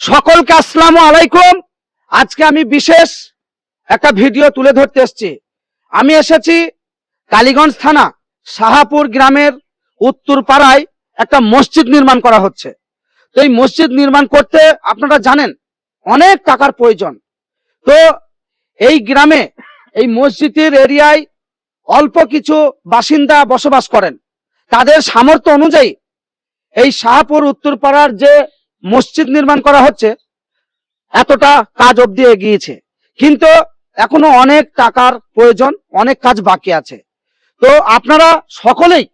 সকলকে আসসালামু আলাইকুম। আজকে আমি বিশেষ একটা ভিডিও তুলে ধরতে এসেছি। আমি এসেছি কালীগঞ্জ থানা, শাহাপুর গ্রামের উত্তর পাড়ায় একটা মসজিদ নির্মাণ করা হচ্ছে। তো এই মসজিদ নির্মাণ করতে আপনারা জানেন অনেক টাকার প্রয়োজন। তো এই গ্রামে, এই মসজিদের এরিয়ায় অল্প কিছু বাসিন্দা বসবাস করেন। তাদের সামর্থ্য অনুযায়ী এই শাহপুর উত্তরপাড়ার যে মসজিদ নির্মাণ করা হচ্ছে, এতটা কাজ অবধি এগিয়েছে। কিন্তু এখনও অনেক টাকার প্রয়োজন, অনেক কাজ বাকি আছে। তো আপনারা সকলেই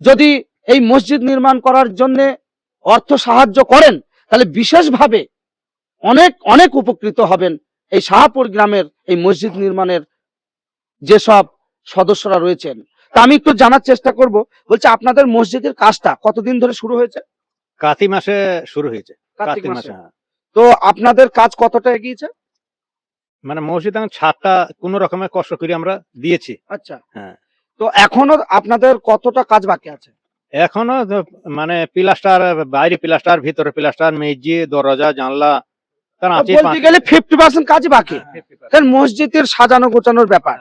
যদি এই মসজিদ নির্মাণ করার জন্য অর্থ সাহায্য করেন, তাহলে বিশেষভাবে অনেক অনেক উপকৃত হবেন এই শাহপুর গ্রামের এই মসজিদ নির্মাণের যেসব সদস্যরা রয়েছেন। তা আমি একটু জানার চেষ্টা করব, বলছে আপনাদের মসজিদের কাজটা কতদিন ধরে শুরু হয়েছে? কাতি মাসে শুরু হয়েছে। কার্তিক কার্তিক মাসে। হ্যাঁ। তো আপনাদের কাজ কতটা এগিয়েছে? মানে মসজিদ এখন ছাদটা কোন রকমের কষ্ট করে আমরা দিয়েছি। আচ্ছা। হ্যাঁ। তো এখনও আপনাদের কতটা কাজ বাকি আছে? এখনও মানে প্লাস্টার বাইরে প্লাস্টার ভিতরে প্লাস্টার মেজি দরজা জানলা বলতে গেলে ফিফটি পার্সেন্ট কাজ বাকি। কারণ মসজিদের সাজানো গোছানোর ব্যাপার।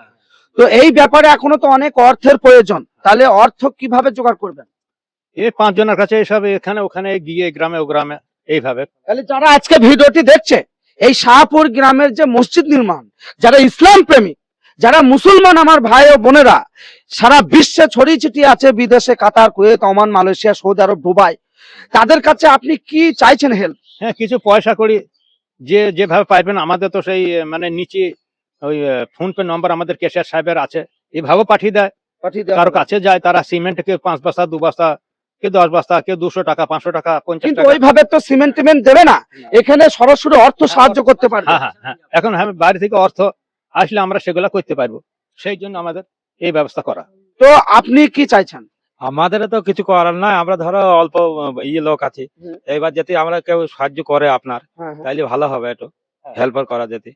তো এই ব্যাপারে এখনও তো অনেক অর্থের প্রয়োজন। তাহলে অর্থ কীভাবে জোগাড় করবেন? এই পাঁচজনের কাছে এইসব এখানে ওখানে গিয়ে গ্রামে ও গ্রামে এইভাবে। তাহলে যারা আজকে ভিডিওটি দেখছে এই শাহপুর গ্রামের যে মসজিদ নির্মাণ যারা ইসলাম প্রেমিক যারা মুসলমান আমার ভাই ও বোনেরা সারা বিশ্বে ছড়িয়ে ছিটিয়ে আছে বিদেশে Qatar Kuwait Oman Malaysia Saudi Arab Dubai তাদের কাছে আপনি কি চাইছেন হেল্প হ্যাঁ কিছু পয়সা করি যে যেভাবে পাইবেন আমাদের তো সেই মানে নিচে ওই ফোন পে নম্বর আমাদের কেশিয়ার সাহেবের আছে এভাবে পাঠিয়ে দেয়। পাঠিয়ে দেওয়া কারও কাছে যায় তারা সিমেন্ট কেউ পাঁচ বস্তা দু বস্তা কেউ দশ বস্তা কেউ দুশো টাকা পাঁচশো টাকা পঞ্চাশ কিন্তু ওইভাবে তো সিমেন্ট টিমেন্ট দেবে না। এখানে সরাসরি অর্থ সাহায্য করতে পারবে। হ্যাঁ হ্যাঁ হ্যাঁ। এখন হ্যাঁ বাইরে থেকে অর্থ আসলে আমরা সেগুলা করতে পারব। সেই জন্য আমাদের এই ব্যবস্থা করা। তো আপনি কি চাইছেন? আমাদের তো কিছু করার নাই। আমরা ধরো অল্প ইয়ে লোক আছি। এবার যদি আমরা কেউ সাহায্য করে আপনার তাইলে ভালো হবে একটু। হেল্পার করা যেতে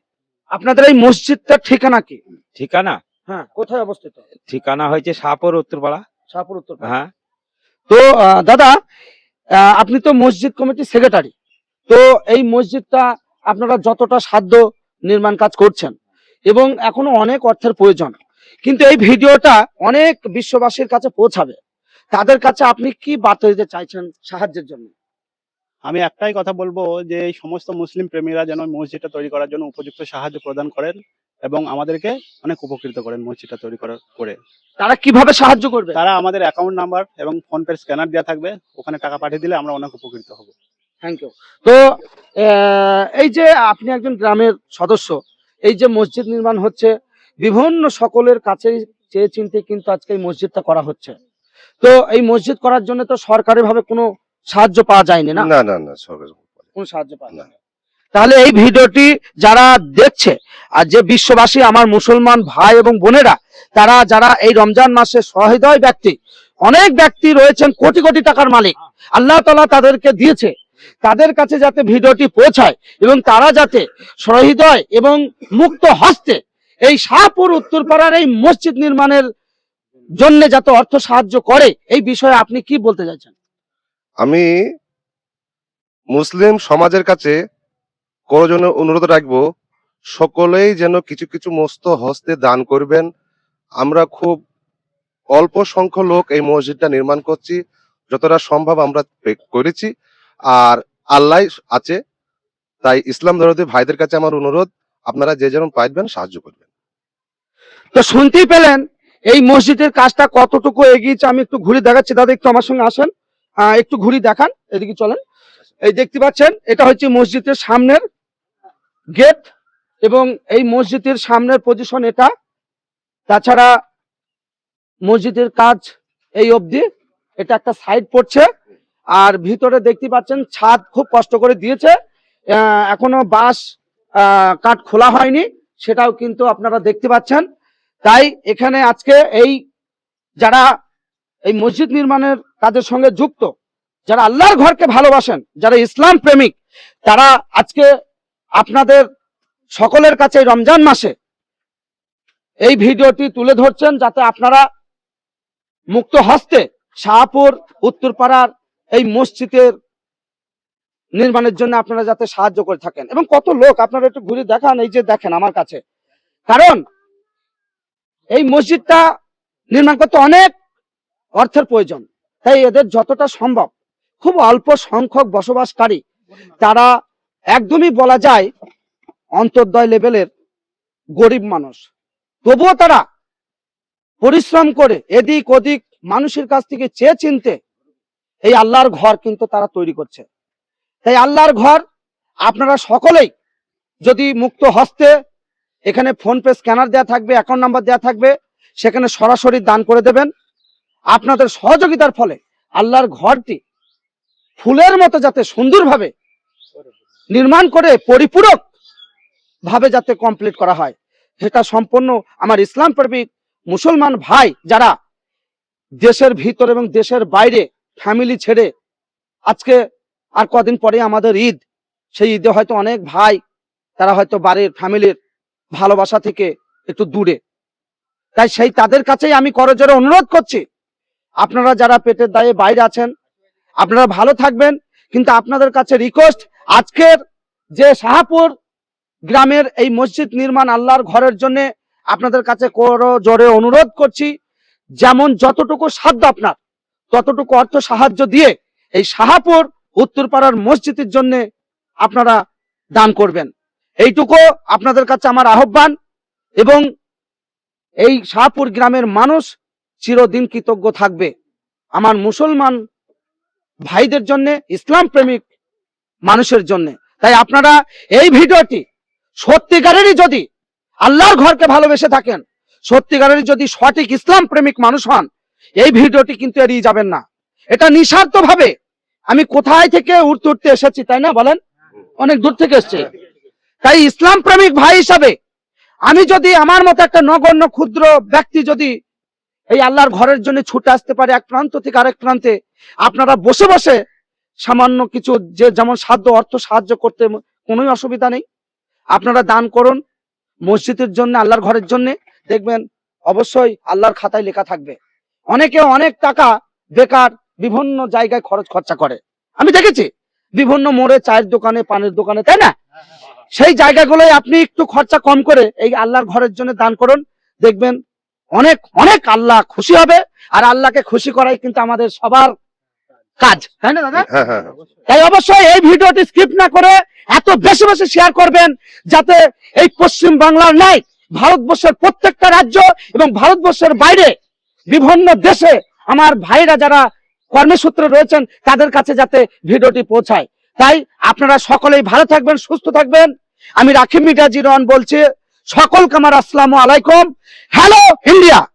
আপনাদের এই মসজিদটার ঠিকানা কি? ঠিকানা? হ্যাঁ কোথায় অবস্থিত? ঠিকানা হয়েছে সাপুর উত্তরপাড়া। শাহপুর উত্তর হ্যাঁ। তো দাদা আপনি তো মসজিদ কমিটির সেক্রেটারি তো এই মসজিদটা আপনারা যতটা সাধ্য নির্মাণ কাজ করছেন এবং এখনও অনেক অর্থের প্রয়োজন। কিন্তু এই ভিডিওটা অনেক বিশ্ববাসীর কাছে পৌঁছাবে। তাদের কাছে আপনি কি বার্তা দিতে চাইছেন সাহায্যের জন্য? আমি একটাই কথা বলব যে সমস্ত মুসলিম প্রেমীরা যেন মসজিদটা তৈরি করার জন্য উপযুক্ত সাহায্য প্রদান করেন। এবং আমাদেরকে অনেক উপকৃত করেন মসজিদটা তৈরি করার করে। তারা কীভাবে সাহায্য করবে? তারা আমাদের অ্যাকাউন্ট নাম্বার এবং ফোন পে স্ক্যানার দেওয়া থাকবে ওখানে টাকা পাঠিয়ে দিলে আমরা অনেক উপকৃত হব। থ্যাংক ইউ তো আহ, এই যে আপনি একজন গ্রামের সদস্য এই যে মসজিদ নির্মাণ হচ্ছে বিভিন্ন সকলের কাছেই চেয়ে চিনতে কিন্তু আজকে এই মসজিদটা করা হচ্ছে। তো এই মসজিদ করার জন্য তো সরকারি ভাবে কোনো সাহায্য পাওয়া যায়নি না? না না না সরকার কোনো সাহায্য পাওয়া না। যায়নি। তাহলে এই ভিডিওটি যারা দেখছে আর যে বিশ্ববাসী আমার মুসলমান ভাই এবং বোনেরা, তারা যারা এই রমজান মাসে সহৃদয় ব্যক্তি, অনেক ব্যক্তি রয়েছেন কোটি কোটি টাকার মালিক। আল্লাহ তালা তাদেরকে দিয়েছে। তাদের কাছে যাতে ভিডিওটি পৌঁছায় এবং তারা যাতে সহৃদয় এবং মুক্ত হস্তে এই শাহপুর উত্তরপাড়ার এই মসজিদ নির্মাণের জন্য যাতে অর্থ সাহায্য করে, এই বিষয়ে আপনি কি বলতে চাইছেন? আমি মুসলিম সমাজের কাছে করজনে অনুরোধ রাখব সকলেই যেন কিছু কিছু মস্ত হস্তে দান করবেন। আমরা খুব অল্প সংখ্যক লোক এই মসজিদটা নির্মাণ করছি, যতটা সম্ভব আমরা করেছি। আর আল্লাহ আছে, তাই ইসলাম ধরতে ভাইদের কাছে আমার অনুরোধ, আপনারা যে যেরকম পাইবেন সাহায্য করবেন। তো শুনতেই পেলেন, এই মসজিদের কাজটা কতটুকু এগিয়েছে আমি একটু ঘুরে দেখাচ্ছি। দাদা, একটু আমার সঙ্গে আসেন। একটু ঘুরি দেখান, এদিকে চলেন। এই দেখতে পাচ্ছেন, এটা হচ্ছে মসজিদের সামনের গেট এবং এই মসজিদের সামনের পজিশন এটা। তাছাড়া মসজিদের কাজ এই অবধি। এটা একটা সাইড পড়ছে। আর ভিতরে দেখতে পাচ্ছেন, ছাদ খুব কষ্ট করে দিয়েছে। এখনও বাঁশ কাঠ খোলা হয়নি। সেটাও কিন্তু আপনারা দেখতে পাচ্ছেন। তাই এখানে আজকে এই যারা এই মসজিদ নির্মাণের কাজের সঙ্গে যুক্ত, যারা আল্লাহর ঘরকে ভালোবাসেন, যারা ইসলাম প্রেমিক, তারা আজকে আপনাদের সকলের কাছে রমজান মাসে এই ভিডিওটি তুলে ধরছেন যাতে আপনারা মুক্ত হস্তে শাহপুর, উত্তরপাড়ার এই মসজিদের নির্মাণের জন্য আপনারা যাতে সাহায্য করে থাকেন। এবং কত লোক, আপনারা একটু ঘুরে দেখান, এই যে দেখেন আমার কাছে। কারণ এই মসজিদটা নির্মাণ করতে অনেক অর্থের প্রয়োজন। তাই এদের যতটা সম্ভব, খুব অল্প সংখ্যক বসবাসকারী, তারা একদমই বলা যায় অন্তর্দয় লেভেলের গরিব মানুষ। তবুও তারা পরিশ্রম করে এদিক ওদিক মানুষের কাছ থেকে চেয়ে চিনতে এই আল্লাহর ঘর কিন্তু তারা তৈরি করছে। তাই আল্লাহর ঘর আপনারা সকলেই যদি মুক্ত হস্তে এখানে ফোন পে স্ক্যানার দেওয়া থাকবে, অ্যাকাউন্ট নাম্বার দেওয়া থাকবে, সেখানে সরাসরি দান করে দেবেন। আপনাদের সহযোগিতার ফলে আল্লাহর ঘরটি ফুলের মতো যাতে সুন্দরভাবে নির্মাণ করে, পরিপূরক ভাবে যাতে কমপ্লিট করা হয়। সেটা সম্পূর্ণ আমার ইসলাম প্রেমিক মুসলমান ভাই যারা দেশের ভিতর এবং দেশের বাইরে ফ্যামিলি ছেড়ে আজকে আর কদিন পরে আমাদের ঈদ, সেই ঈদে হয়তো অনেক ভাই তারা হয়তো বাড়ির ফ্যামিলির ভালোবাসা থেকে একটু দূরে। তাই সেই তাদের কাছেই আমি করজোরে অনুরোধ করছি। আপনারা যারা পেটের দায়ে বাইরে আছেন, আপনারা ভালো থাকবেন, কিন্তু আপনাদের কাছে রিকোয়েস্ট আজকের যে শাহাপুর গ্রামের এই মসজিদ নির্মাণ আল্লাহর ঘরের জন্য আপনাদের কাছে জোরে অনুরোধ করছি, যেমন যতটুকু সাধ্য আপনার, ততটুকু অর্থ সাহায্য দিয়ে এই শাহাপুর উত্তরপাড়ার মসজিদের জন্য আপনারা দান করবেন। এইটুকু আপনাদের কাছে আমার আহ্বান এবং এই শাহপুর গ্রামের মানুষ চিরদিন কৃতজ্ঞ থাকবে। আমার মুসলমান ভাইদের জন্য, ইসলাম প্রেমিক মানুষের জন্য। তাই আপনারা এই ভিডিওটি সত্যিকারেরই যদি আল্লাহর ঘরকে ভালোবেসে থাকেন, সত্যিকারেরই যদি সঠিক ইসলাম প্রেমিক মানুষ হন, এই ভিডিওটি কিন্তু এড়িয়ে যাবেন না। এটা নিঃস্বার্থ ভাবে আমি কোথায় থেকে উঠতে উঠতে এসেছি, তাই না বলেন? অনেক দূর থেকে এসছে। তাই ইসলাম প্রেমিক ভাই হিসাবে আমি যদি আমার মতো একটা নগণ্য, ক্ষুদ্র ব্যক্তি যদি এই আল্লাহর ঘরের জন্য ছুটে আসতে পারে এক প্রান্ত থেকে আরেক প্রান্তে, আপনারা বসে বসে সামান্য কিছু যে যেমন সাধ্য অর্থ সাহায্য করতে কোনোই অসুবিধা নেই। আপনারা দান করুন মসজিদের জন্য আল্লাহর ঘরের জন্য। দেখবেন অবশ্যই আল্লাহর খাতায় লেখা থাকবে। অনেকে অনেক টাকা বেকার বিভিন্ন জায়গায় খরচ খরচা করে। আমি দেখেছি বিভিন্ন মোড়ে চায়ের দোকানে পানের দোকানে তাই না? সেই জায়গাগুলোয় আপনি একটু খরচা কম করে এই আল্লাহর ঘরের জন্য দান করুন। দেখবেন অনেক অনেক আল্লাহ খুশি হবে। আর আল্লাহকে খুশি করাই কিন্তু আমাদের সবার কাজ। তাই না দাদা? হ্যাঁ হ্যাঁ তাই অবশ্যই এই ভিডিওটি স্কিপ না করে এত বেশি বেশি শেয়ার করবেন যাতে এই পশ্চিম বাংলার নাই ভারতবর্ষের প্রত্যেকটা রাজ্য এবং ভারতবর্ষের বাইরে বিভিন্ন দেশে আমার ভাইরা যারা কর্মসূত্রে রয়েছেন, তাদের কাছে যাতে ভিডিওটি পৌঁছায়। তাই আপনারা সকলেই ভালো থাকবেন, সুস্থ থাকবেন। আমি রাখিম মিডিয়া জিরন বলছি, সকলকে আমার আসসালামু আলাইকুম। Hello India